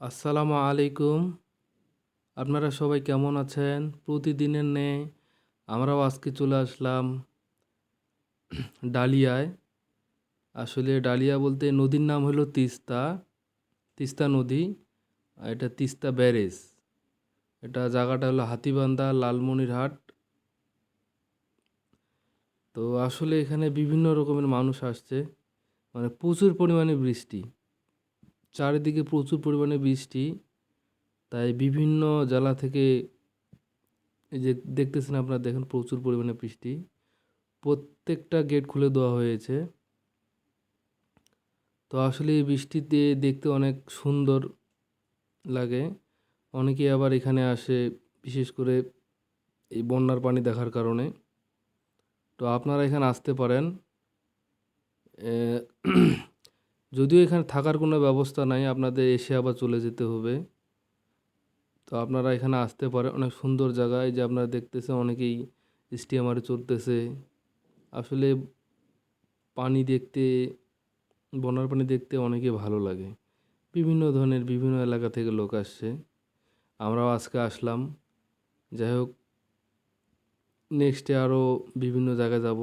আসসালামু আলাইকুম। আপনারা সবাই কেমন আছেন? প্রতিদিনের ন্যায় আমরাও আজকে চলে আসলাম ডালিয়ায়। আসলে ডালিয়া বলতে নদীর নাম হলো তিস্তা তিস্তা নদী এটা তিস্তা ব্যারেজ। এটা জায়গাটা হলো হাতিবান্ধা, লালমনিরহাট। তো আসলে এখানে বিভিন্ন রকমের মানুষ আসছে। মানে প্রচুর পরিমাণে বৃষ্টি। চারিদিকে প্রচুর পরিমাণে বৃষ্টি, তাই বিভিন্ন জেলা থেকে এই যে দেখতেছেন আপনারা, দেখেন প্রচুর পরিমাণে বৃষ্টি। প্রত্যেকটা গেট খুলে দেওয়া হয়েছে। তো আসলে এই বৃষ্টিতে দেখতে অনেক সুন্দর লাগে। অনেকে আবার এখানে আসে, বিশেষ করে এই বন্যার পানি দেখার কারণে। তো আপনারা এখানে আসতে পারেন। যদিও এখানে থাকার কোনো ব্যবস্থা নাই, আপনাদের এসে আবার চলে যেতে হবে। তো আপনারা এখানে আসতে পারেন, অনেক সুন্দর জায়গায় যে আপনারা দেখতেছেন অনেকেই স্টিমারে চলতেছে আসলে পানি দেখতে, বন্যার পানি দেখতে অনেকে ভালো লাগে। বিভিন্ন ধরনের বিভিন্ন এলাকা থেকে লোক আসছে। আমরাও আজকে আসলাম। যাই হোক নেক্সটে আরও বিভিন্ন জায়গায় যাব।